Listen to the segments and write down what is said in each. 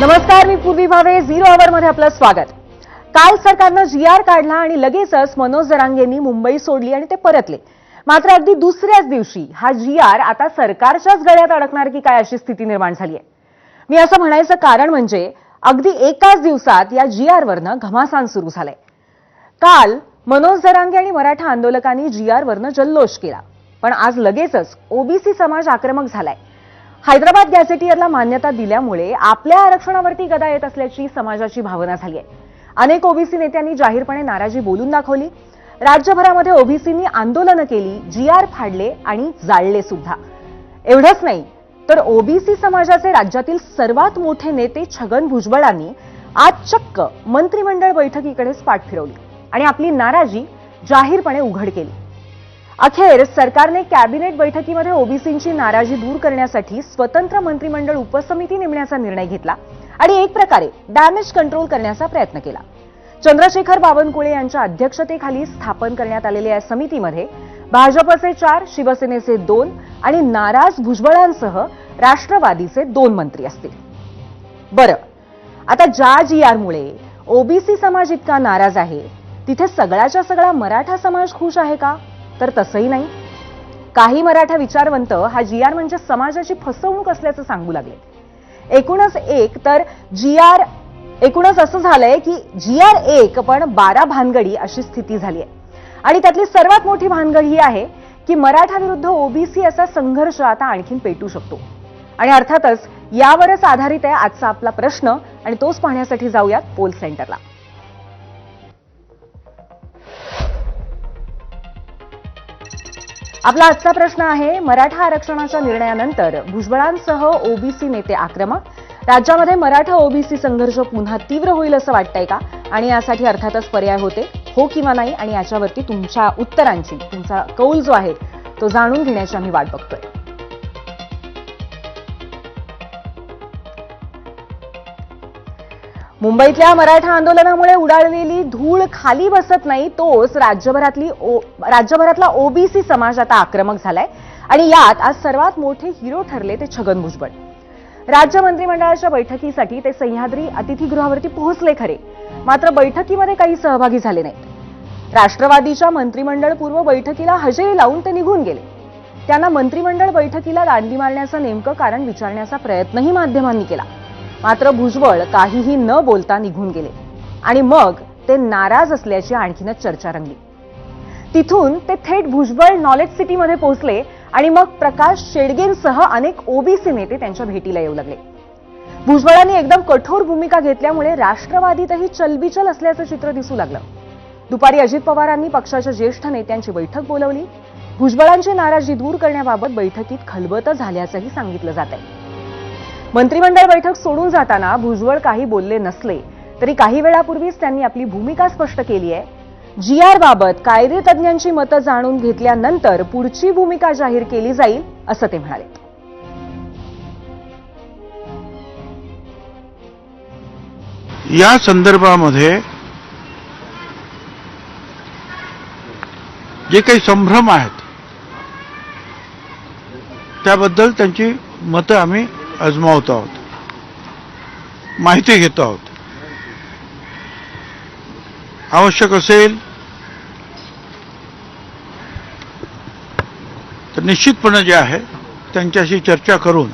नमस्कार मी पूर्वी भावे झिरो आवरमध्ये आपलं स्वागत. काल सरकारनं जी आर काढला आणि लगेचच मनोज जरांगेंनी मुंबई सोडली आणि ते परतले. मात्र अगदी दुसऱ्याच दिवशी हा जी आर आता सरकारच्याच गळ्यात अडकणार की काय अशी स्थिती निर्माण झाली आहे मी असं म्हणायचं कारण म्हणजे अगदी एकाच दिवसात या जी आरवरनं घमासान सुरू झालंय. काल मनोज जरांगे आणि मराठा आंदोलकांनी जी आर वरनं जल्लोष केला. पण आज लगेचच ओबीसी समाज आक्रमक झालाय. हैदराबाद गॅझेटियरला मान्यता दिल्यामुळे आपल्या आरक्षणावरती गदा येत असल्याची समाजाची भावना झाली आहे. अनेक ओबीसी नेत्यांनी जाहीरपणे नाराजी बोलून दाखवली. राज्यभरामध्ये ओबीसींनी आंदोलनं केली जी आर फाडले आणि जाळले सुद्धा. एवढंच नाही तर ओबीसी समाजाचे राज्यातील सर्वात मोठे नेते छगन भुजबळांनी आज चक्क मंत्रिमंडळ बैठकीकडेच पाठ फिरवली आणि आपली नाराजी जाहीरपणे उघड केली. अखेर सरकारने कॅबिनेट बैठकीमध्ये ओबीसींची नाराजी दूर करण्यासाठी स्वतंत्र मंत्रिमंडळ उपसमिती नेमण्याचा निर्णय घेतला आणि एक प्रकारे डॅमेज कंट्रोल करण्याचा प्रयत्न केला. चंद्रशेखर बावनकुळे यांच्या अध्यक्षतेखाली स्थापन करण्यात आलेल्या या समितीमध्ये भाजपचे चार शिवसेनेचे दोन आणि नाराज भुजबळांसह राष्ट्रवादीचे दोन मंत्री असतील. बरं आता ज्या जी आरमुळे ओबीसी समाज इतका नाराज आहे तिथे सगळ्याच्या सगळा मराठा समाज खुश आहे का? तर तसंही नाही. काही मराठा विचारवंत हा जी आर म्हणजे समाजाची फसवणूक असल्याचं सांगू लागले. एकूणच एक तर जी आर एकूणच असं झालंय की जी आर एक पण बारा भानगडी अशी स्थिती झाली आहे आणि त्यातली सर्वात मोठी भानगड ही आहे की मराठा विरुद्ध ओबीसी असा संघर्ष आता आणखीन पेटू शकतो. आणि अर्थातच यावरच आधारित आहे आजचा आपला प्रश्न आणि तोच पाहण्यासाठी जाऊयात पोल सेंटरला. आपला आजचा प्रश्न आहे मराठा आरक्षणाच्या निर्णयानंतर भुजबळांसह ओबीसी नेते आक्रमक? राज्यामध्ये मराठा ओबीसी संघर्ष पुन्हा तीव्र होईल असं वाटतंय का? आणि यासाठी अर्थातच पर्याय होते हो किंवा नाही? आणि याच्यावरती तुमच्या उत्तरांची तुमचा कौल जो आहे तो जाणून घेण्याची आम्ही वाट बघतोय. मुंबईतल्या मराठा आंदोलनामुळे उडाळलेली धूळ खाली बसत नाही तोच राज्यभरातली ओ- राज्यभरातला ओबीसी समाज आता आक्रमक झालाय. आणि यात आज सर्वात मोठे हिरो ठरले ते छगन भुजबळ. राज्य मंत्रिमंडळाच्या बैठकीसाठी ते सह्याद्री अतिथीगृहावरती पोहोचले खरे. मात्र बैठकीमध्ये काही सहभागी झाले नाहीत. राष्ट्रवादीच्या मंत्रिमंडळ पूर्व बैठकीला हजेरी लावून ते निघून गेले. त्यांना मंत्रिमंडळ बैठकीला दांडी मारण्याचं नेमकं कारण विचारण्याचा प्रयत्नही माध्यमांनी केला. मात्र भुजबळ काहीही न बोलता निघून गेले. आणि मग ते नाराज असल्याची आणखीनच चर्चा रंगली. तिथून ते थेट भुजबळ नॉलेज सिटीमध्ये पोहोचले आणि मग प्रकाश शेडगेंसह अनेक ओबीसी नेते त्यांच्या भेटीला येऊ लागले. भुजबळांनी एकदम कठोर भूमिका घेतल्यामुळे राष्ट्रवादीतही चलबिचल असल्याचं चित्र दिसू लागलं. दुपारी अजित पवारांनी पक्षाच्या ज्येष्ठ नेत्यांची बैठक बोलवली. भुजबळांची नाराजी दूर करण्याबाबत बैठकीत खलबत झाल्याचंही सांगितलं जात आहे मंत्रिमंडळ बैठक सोडून जाताना भुजबळ काही बोलले नसले तरी काही वेळापूर्वीच त्यांनी आपली भूमिका स्पष्ट केली आहे. जी आर बाबत कायदे तज्ज्ञांची मतं जाणून घेतल्यानंतर पुढची भूमिका जाहीर केली जाईल असं ते म्हणाले. या संदर्भामध्ये जे काही संभ्रम आहेत त्याबद्दल त्यांची मतं आम्ही अजमावत आहोत. माहिती घेत आहोत. आवश्यक असेल तर निश्चितपणे जे आहे त्यांच्याशी चर्चा करून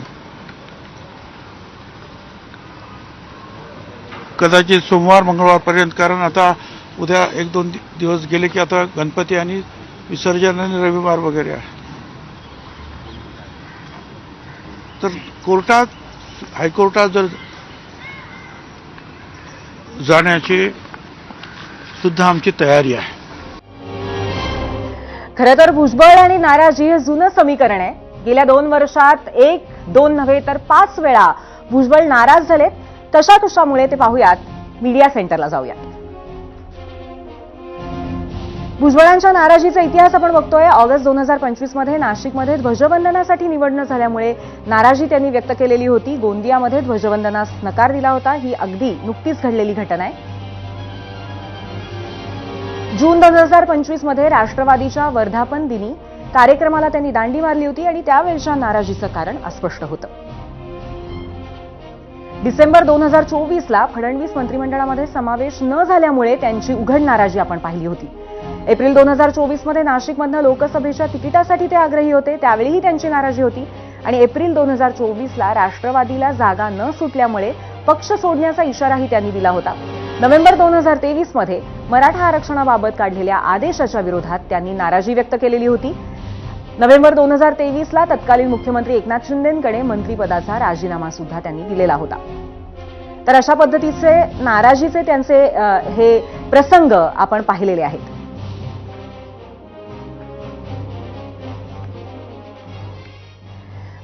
कदाचित सोमवार मंगळवारपर्यंत कारण आता उद्या एक दोन दिवस गेले की आता गणपती आणि विसर्जन आणि रविवार वगैरे आहे. तर कोर्टात हायकोर्टात जर जाण्याची सुद्धा आमची तयारी आहे. खरं तर भुजबळ आणि नाराजी हे जुनं समीकरण आहे. गेल्या दोन वर्षात एक दोन नव्हे तर पाच वेळा भुजबळ नाराज झालेत. तशा कशामुळे ते पाहूयात. मीडिया सेंटरला जाऊयात. भुजबळांच्या नाराजीचा इतिहास आपण बघतोय. ऑगस्ट दोन हजार पंचवीसमध्ये नाशिकमध्ये ध्वजवंदनासाठी निवडणं झाल्यामुळे नाराजी त्यांनी व्यक्त केलेली होती. गोंदियामध्ये ध्वजवंदनास नकार दिला होता. ही अगदी नुकतीच घडलेली घटना आहे. जून दोन हजार पंचवीसमध्ये राष्ट्रवादीच्या वर्धापन दिनी कार्यक्रमाला त्यांनी दांडी मारली होती आणि त्यावेळच्या नाराजीचं कारण अस्पष्ट होतं. डिसेंबर दोन हजार चोवीसला फडणवीस मंत्रिमंडळामध्ये समावेश न झाल्यामुळे त्यांची उघड नाराजी आपण पाहिली होती. एप्रिल दोन हजार चोवीसमध्ये नाशिकमधनं लोकसभेच्या तिकिटासाठी ते आग्रही होते त्यावेळीही त्यांची नाराजी होती. आणि एप्रिल दोन हजार चोवीसला राष्ट्रवादीला जागा न सुटल्यामुळे पक्ष सोडण्याचा इशाराही त्यांनी दिला होता. नोव्हेंबर दोन हजार तेवीसमध्ये मराठा आरक्षणाबाबत काढलेल्या आदेशाच्या विरोधात त्यांनी नाराजी व्यक्त केलेली होती. नोव्हेंबर दोन हजार तेवीसला तत्कालीन मुख्यमंत्री एकनाथ शिंदेकडे मंत्रिपदाचा राजीनामा सुद्धा त्यांनी दिलेला होता. तर अशा पद्धतीचे नाराजीचे त्यांचे हे प्रसंग आपण पाहिलेले आहेत.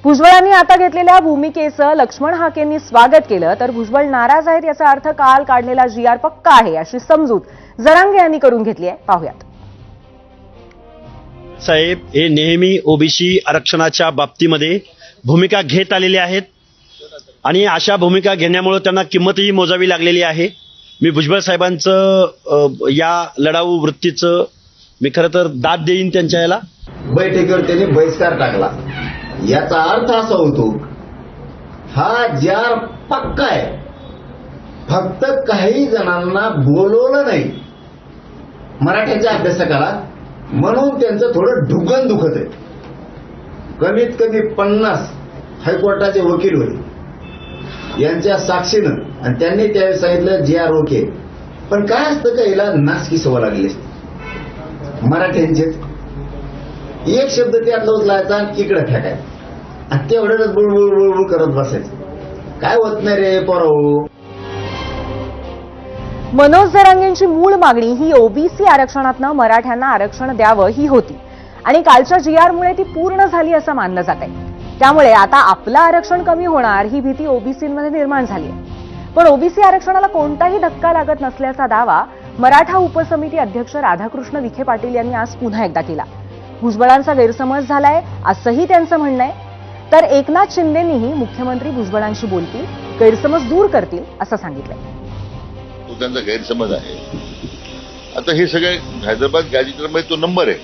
भुजबळांनी आता घेतलेल्या भूमिकेचं लक्ष्मण हाकेंनी स्वागत केलं. तर भुजबळ नाराज आहेत याचा अर्थ काल काढलेला जी आर पक्का आहे अशी समजूत जरांगे यांनी करून घेतली आहे. पाहुयात. साहेब हे नेहमी ओबीसी आरक्षणाच्या बाबतीमध्ये भूमिका घेत आलेले आहेत आणि अशा भूमिका घेण्यामुळे त्यांना किंमतही मोजावी लागलेली आहे. मी भुजबळ साहेबांचं या लढाऊ वृत्तीचं मी खरं तर दाद देईन त्यांच्या याला. बैठकीवर त्यांनी बहिष्कार टाकला. याचा अर्थ असा होतो हा जार पक्का आहे. फक्त काही जणांना बोलवलं नाही. मराठ्याच्या अभ्यासकाला म्हणून त्यांचं थोडं ढुगन दुखत आहे. कमीत कमी पन्नास हायकोर्टाचे वकील होते. यांच्या साक्षीनं आणि त्यांनी त्यावेळी सांगितलं जे आर ओके. पण काय असतं का याला नासकी सवय लागली असते? मराठ्यांचेच एक शब्द त्यातला उचलायचा इकडे फेकायचा. आणि तेवढ्याच बुळबुळ बुळबुळ करत बसायचं. काय होत नाही रे पोराऊ हो? मनोज जरांगेंची मूळ मागणी ही ओबीसी आरक्षणातनं मराठ्यांना आरक्षण द्यावं ही होती. आणि कालच्या जी आरमुळे ती पूर्ण झाली असं मानलं जात आहे. त्यामुळे आता आपलं आरक्षण कमी होणार ही भीती ओबीसीमध्ये निर्माण झाली आहे. पण ओबीसी आरक्षणाला कोणताही धक्का लागत नसल्याचा दावा मराठा उपसमिती अध्यक्ष राधाकृष्ण विखे पाटील यांनी आज पुन्हा एकदा केला. भुजबळांचा गैरसमज झालाय असंही त्यांचं म्हणणं आहे. तर एकनाथ शिंदेंनीही मुख्यमंत्री भुजबळांशी बोलतील गैरसमज दूर करतील असं सांगितलंय. तो त्यांचा गैरसमज आहे. आता हे सगळे हैदराबाद गॅजेटरमध्ये तो नंबर आहे.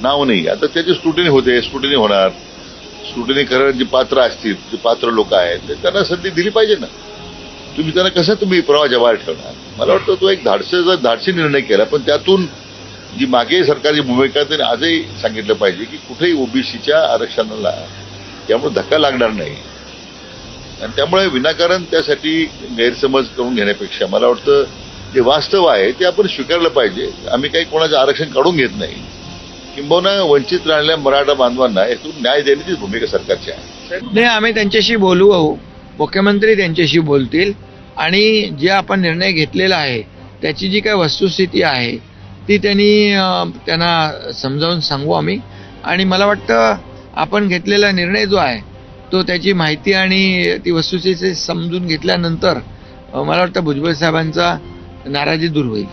नाव नाही. आता त्याची स्क्रुटिनी होते स्क्रुटिनी होणार. स्क्रुटिनी करणारे जे पात्र असतील जे पात्र लोक आहेत त्यांना संधी दिली पाहिजे ना. तुम्ही त्यांना कसं तुम्ही प्रवाह बाहेर ठेवणार? मला वाटतं तो एक धाडसीचा धाडसी निर्णय केला पण त्यातून जी मागे सरकारची भूमिका त्यांनी त्याने आजही सांगितलं पाहिजे की कुठेही ओबीसीच्या आरक्षणाला त्यामुळे धक्का लागणार नाही. आणि त्यामुळे विनाकारण त्यासाठी गैरसमज करून घेण्यापेक्षा मला वाटतं जे वास्तव आहे ते आपण स्वीकारलं पाहिजे. आम्ही काही कोणाचं आरक्षण काढून घेत नाही. किंबहुना वंचित राहिलेल्या मराठा बांधवांना यातून न्याय देण्याचीच भूमिका सरकारची आहे. नाही आम्ही त्यांच्याशी बोलू मुख्यमंत्री त्यांच्याशी बोलतील. आणि जे आपण निर्णय घेतलेला आहे त्याची जी काही वस्तुस्थिती आहे ती त्यांनी त्यांना समजावून सांगू आम्ही. आणि मला वाटतं आपण घेतलेला निर्णय जो आहे तो त्याची माहिती आणि ती वस्तुस्थिती समजून घेतल्यानंतर मला वाटतं भुजबळ साहेबांचा नाराजी दूर होईल.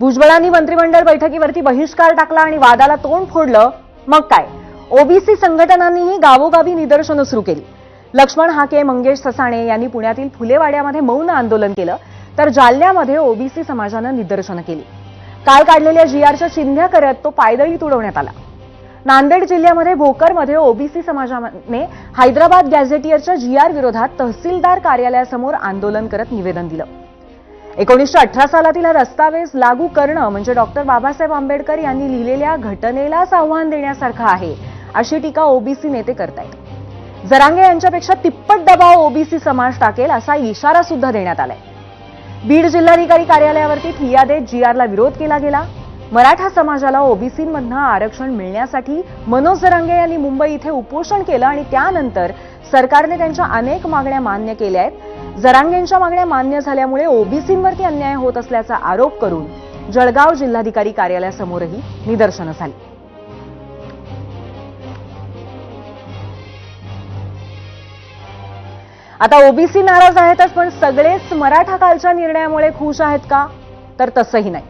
भुजबळांनी मंत्रिमंडळ बैठकीवरती बहिष्कार टाकला आणि वादाला तोंड फोडलं मग काय? ओबीसी संघटनांनीही गावोगावी निदर्शनं सुरू केली. लक्ष्मण हाके मंगेश ससाणे यांनी पुण्यातील फुलेवाड्यामध्ये मौन आंदोलन केलं. तर जालन्यामध्ये ओबीसी समाजानं निदर्शनं केली. काल काढलेल्या जीआरच्या चिन्ह्या करत तो पायदळी तुडवण्यात आला. नांदेड जिल्ह्यामध्ये भोकरमध्ये ओबीसी समाजाने हैदराबाद गॅझेटियरच्या जीआर विरोधात तहसीलदार कार्यालयासमोर आंदोलन करत निवेदन दिलं. एकोणीसशे अठरा सालातील हा दस्तावेज लागू करणं म्हणजे डॉक्टर बाबासाहेब आंबेडकर यांनी लिहिलेल्या घटनेलाच आव्हान देण्यासारखं आहे अशी टीका ओबीसी नेते करतायत. जरांगे यांच्यापेक्षा तिप्पट दबाव ओबीसी समाज टाकेल असा इशारा सुद्धा देण्यात आलाय. बीड जिल्हाधिकारी कार्यालयावरती ठिय्या देत जीआरला विरोध केला गेला. मराठा समाजाला ओबीसीमधनं आरक्षण मिळण्यासाठी मनोज जरांगे यांनी मुंबई इथे उपोषण केलं आणि त्यानंतर सरकारने त्यांच्या अनेक मागण्या मान्य केल्या आहेत. जरांगेंच्या मागण्या मान्य झाल्यामुळे ओबीसींवरती अन्याय होत असल्याचा आरोप करून जळगाव जिल्हाधिकारी कार्यालयासमोरही निदर्शनं झाली. आता ओबीसी नाराज आहेतच पण सगळेच मराठा कालच्या निर्णयामुळे खुश आहेत का? तर तसंही नाही.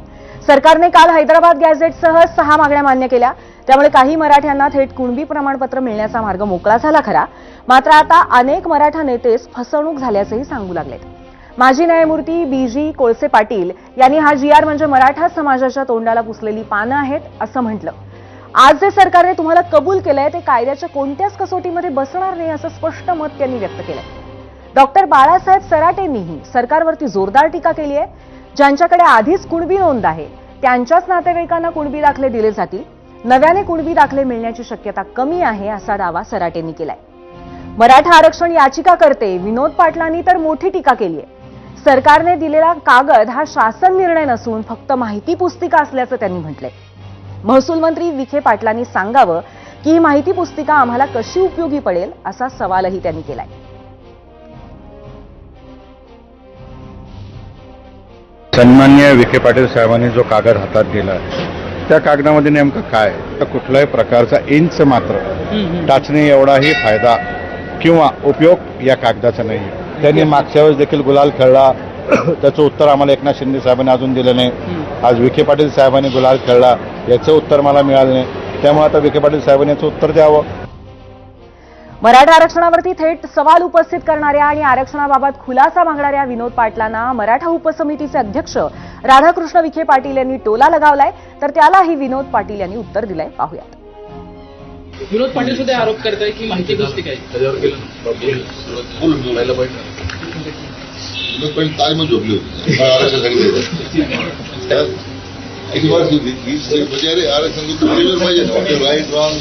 सरकारने काल हैदराबाद गॅझेटसह सहा मागण्या मान्य केल्या. त्यामुळे काही मराठ्यांना थेट कुणबी प्रमाणपत्र मिळण्याचा मार्ग मोकळा झाला खरा. मात्र आता अनेक मराठा नेतेच फसवणूक झाल्याचंही सांगू लागलेत. माजी न्यायमूर्ती बी जी कोळसे पाटील यांनी हा जी आर म्हणजे मराठा समाजाच्या तोंडाला पुसलेली पानं आहेत असं म्हटलं. आज जे सरकारने तुम्हाला कबूल केलंय ते कायद्याच्या कोणत्याच कसोटीमध्ये बसणार नाही असं स्पष्ट मत त्यांनी व्यक्त केलंय. डॉक्टर बाळासाहेब सराटेंनीही सरकारवरती जोरदार टीका केली आहे. ज्यांच्याकडे आधीच कुणबी नोंद आहे त्यांच्याच नातेवाईकांना कुणबी दाखले दिले जातील. नव्याने कुणबी दाखले मिळण्याची शक्यता कमी आहे असा दावा सराटेंनी केलाय. मराठा आरक्षण याचिका करते विनोद पाटलांनी तर मोठी टीका केली आहे. सरकारने दिलेला कागद हा शासन निर्णय नसून फक्त माहिती पुस्तिका असल्याचं त्यांनी म्हटलंय. महसूल मंत्री विखे पाटलांनी सांगावं की ही माहिती पुस्तिका आम्हाला कशी उपयोगी पडेल? असा सवालही त्यांनी केलाय. सन्मान्य विखे पाटील साहेबांनी जो कागद हातात दिला त्या कागदामध्ये नेमकं काय तर कुठल्याही प्रकारचा इंच मात्र टाचणी एवढाही फायदा किंवा उपयोग या कागदाचा नाही. त्यांनी मागच्या वेळेस देखील गुलाल खेळला. त्याचं उत्तर आम्हाला एकनाथ शिंदे साहेबांनी अजून दिलं नाही. आज विखे पाटील साहेबांनी गुलाल खेळला. याचं उत्तर मला मिळालं नाही. त्यामुळे आता विखे पाटील साहेबांनी याचं उत्तर द्यावं. मराठा आरक्षणावरती थेट सवाल उपस्थित करणाऱ्या आणि आरक्षणाबाबत खुलासा मागणाऱ्या विनोद पाटलांना मराठा उपसमितीचे अध्यक्ष राधाकृष्ण विखे पाटील यांनी टोला लगावलाय. तर त्यालाही विनोद पाटील यांनी उत्तर दिलंय. पाहूयात. विनोद पाटील सुद्धा आरोप करताय की माहिती आहे ताजमध्ये झोपली होती. म्हणजे अरे आरक्षण पाहिजे राईट रॉंग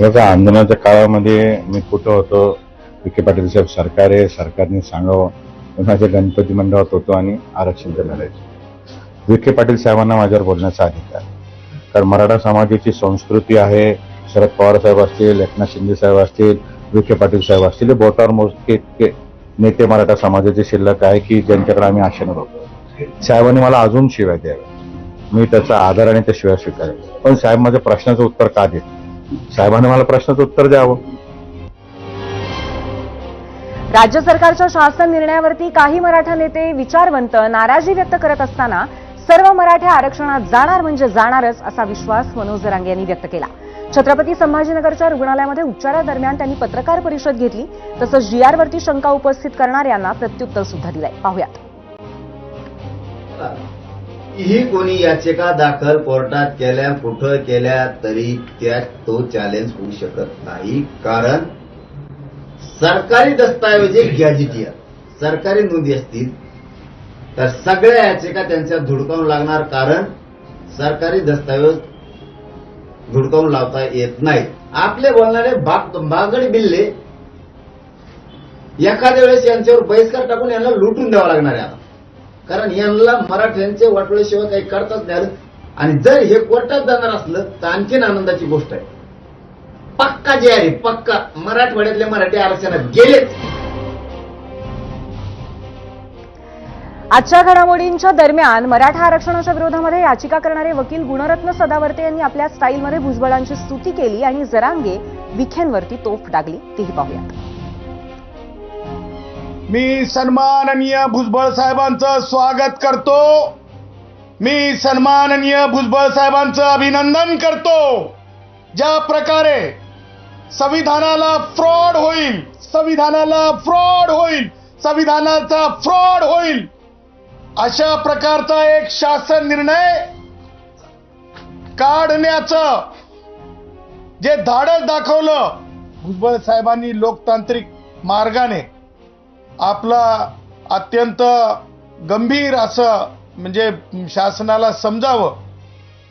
बघा आंदोलनाच्या काळामध्ये मी कुठं होतो विखे पाटील साहेब सरकार आहे सरकारने सांगावं माझ्या गणपती मंडळात होतो आणि आरक्षणच्या लढायचो विखे पाटील साहेबांना माझ्यावर बोलण्याचा अधिकार कारण मराठा समाजाची संस्कृती आहे शरद पवार साहेब असतील एकनाथ शिंदे साहेब असतील विखे पाटील साहेब असतील हे बोटावर मोजके नेते मराठा समाजाचे शिल्लक आहे की ज्यांच्याकडे आम्ही आशेनं बघतो साहेबांनी मला अजून शिव्या द्याव्या. मी त्याचा आदर आणि त्या शिव्या स्वीकारेल पण साहेब माझ्या प्रश्नाचं उत्तर का देत? साहेबांनी मला प्रश्नाचं उत्तर द्यावं. राज्य सरकारच्या शासन निर्णयावरती काही मराठा नेते विचारवंत नाराजी व्यक्त करत असताना सर्व मराठा आरक्षणात जाणार म्हणजे जाणारच असा विश्वास मनोज जरांगे यांनी व्यक्त केला. छत्रपती संभाजीनगरच्या रुग्णालयामध्ये उपचारादरम्यान त्यांनी पत्रकार परिषद घेतली. तसंच जीआरवरती शंका उपस्थित करणाऱ्यांना प्रत्युत्तर सुद्धा दिलंय. पाहुयात. ही कोणी याचिका दाखल कोर्टात केल्या कुठं केल्या तरी त्यात तो चॅलेंज होऊ शकत नाही. कारण सरकारी दस्तावेज गॅजिटियर सरकारी नोंदी असतील तर सगळ्या याचिका त्यांच्या धुडकावून लागणार. कारण सरकारी दस्तावेज झुडकावून लावता येत नाही. आपले बोलणारे बाग बागड बिल्ले एखाद्या वेळेस यांच्यावर बहिष्कार टाकून यांना लुटून द्यावा लागणार आहे आता. कारण यांना मराठ्यांचे वाटोळेशिवाय काही करताच नाही आणि जर हे कोर्टात जाणार असलं तर आणखीन आनंदाची गोष्ट आहे. पक्का जे आहे पक्का. मराठवाड्यातले मराठी आरक्षणात गेलेच आजच्या घडामोडींच्या दरम्यान मराठा आरक्षणाच्या विरोधामध्ये याचिका करणारे वकील गुणरत्न सदावर्ते यांनी आपल्या स्टाईलमध्ये भुजबळांची स्तुती केली आणि जरांगे विखेंवरती तोफ डागली. तीही पाहूयात. मी सन्माननीय भुजबळ साहेबांचं स्वागत करतो. मी सन्माननीय भुजबळ साहेबांचं अभिनंदन करतो. ज्या प्रकारे संविधानाला फ्रॉड होईल संविधानाला फ्रॉड होईल संविधानाचा फ्रॉड होईल अशा प्रकारचा एक शासन निर्णय काढण्याचं जे धाडस दाखवलं भुजबळ साहेबांनी लोकतांत्रिक मार्गाने आपला अत्यंत गंभीर असं म्हणजे शासनाला समजावं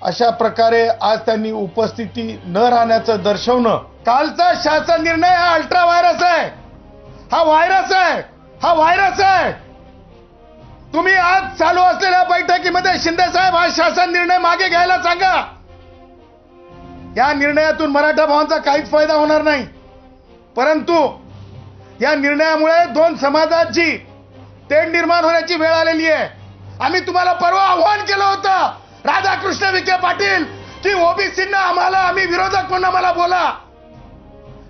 अशा प्रकारे आज त्यांनी उपस्थिती न राहण्याचं दर्शवणं. कालचा शासन निर्णय हा अल्ट्रा व्हायरस आहे. हा व्हायरस आहे. हा व्हायरस आहे. तुम्ही आज चालू असलेल्या बैठकीमध्ये शिंदे साहेब हा शासन निर्णय मागे घ्यायला सांगा. या निर्णयातून मराठा भावांचा काहीच फायदा होणार नाही. परंतु या निर्णयामुळे दोन समाजाची तेढ निर्माण होण्याची वेळ आलेली आहे. आम्ही तुम्हाला परवा आव्हान केलं होतं राधाकृष्ण विखे पाटील की ओबीसींना आम्हाला आम्ही विरोधक म्हणून आम्हाला बोला.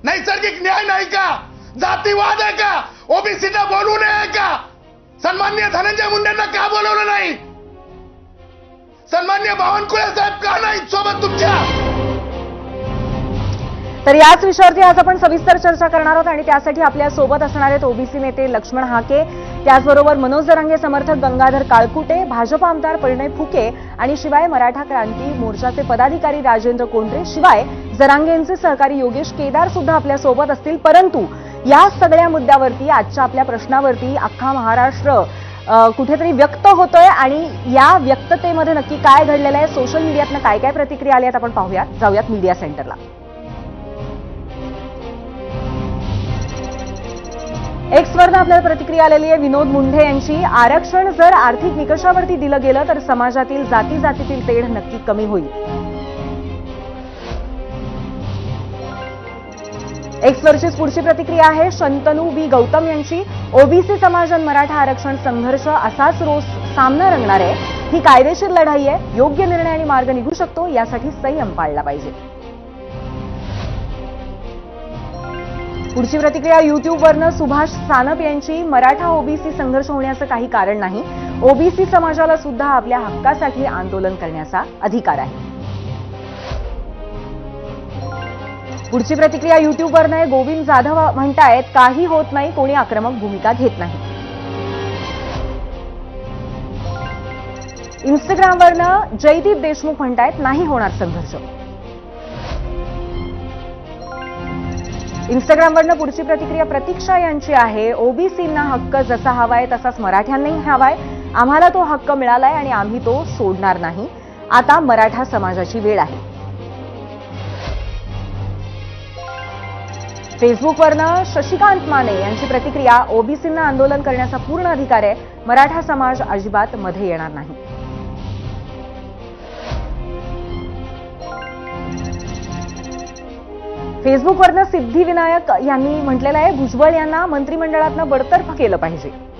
नैसर्गिक न्याय नाही का? जातीवाद आहे का? ओबीसींना बोलू नये का? सन्मान्य धनंजय मुंडेंना का बोलवलं नाही? सन्मान्य बावनकुळे साहेब का नाही सोबत तुमच्या? तर याच विषयावरती आज आपण सविस्तर चर्चा करणार आहोत आणि त्यासाठी आपल्यासोबत असणार आहेत ओबीसी नेते लक्ष्मण हाके त्याचबरोबर मनोज जरांगे समर्थक गंगाधर काळकुटे भाजप आमदार परिणय फुके आणि शिवाय मराठा क्रांती मोर्चाचे पदाधिकारी राजेंद्र कोंडरे शिवाय जरांगेंचे सहकारी योगेश केदार सुद्धा आपल्यासोबत असतील. परंतु या सगळ्या मुद्द्यावरती आजच्या आपल्या प्रश्नावरती अख्खा महाराष्ट्र कुठेतरी व्यक्त होतोय आणि या व्यक्ततेमध्ये नक्की काय घडलेलं आहे सोशल मीडियातनं काय काय प्रतिक्रिया आल्या आहेत आपण पाहूयात. जाऊयात मीडिया सेंटरला एक्सवरनं आपल्याला प्रतिक्रिया आलेली आहे विनोद मुंढे यांची. आरक्षण जर आर्थिक निकषावरती दिलं गेलं तर समाजातील जाती जातीतील तेढ नक्की कमी होईल. एक्सवरचीच पुढची प्रतिक्रिया आहे. शंतनू बी गौतम यांची ओबीसी समाज आणि मराठा आरक्षण संघर्ष असाच रोज सामना रंगणार आहे. ही कायदेशीर लढाई आहे. योग्य निर्णय आणि मार्ग निघू शकतो. यासाठी संयम पाळला पाहिजे. पुढची प्रतिक्रिया युट्यूबवरनं सुभाष सानप यांची. मराठा ओबीसी संघर्ष होण्याचं काही कारण नाही. ओबीसी समाजाला सुद्धा आपल्या हक्कासाठी आंदोलन करण्याचा अधिकार आहे. पुढची प्रतिक्रिया युट्यूबवरनं आहे. गोविंद जाधव म्हणतायत काही होत नाही कोणी आक्रमक भूमिका घेत नाही. इंस्टाग्रामवरनं जयदीप देशमुख म्हणतायत नाही होणार संघर्ष. इंस्टाग्रामवरनं पुढची प्रतिक्रिया प्रतीक्षा यांची आहे. ओबीसींना हक्क जसा हवाय तसाच मराठ्यांनाही हवाय. आम्हाला तो हक्क मिळालाय आणि आम्ही तो सोडणार नाही. आता मराठा समाजाची वेळ आहे. फेसबुकवरनं शशिकांत माने यांची प्रतिक्रिया ओबीसींना आंदोलन करण्याचा पूर्ण अधिकार आहे. मराठा समाज अजिबात मध्ये येणार नाही. फेसबुकवरनं सिद्धिविनायक यांनी म्हटलेलं आहे भुजबळ यांना मंत्रिमंडळातनं बडतर्फ केलं पाहिजे.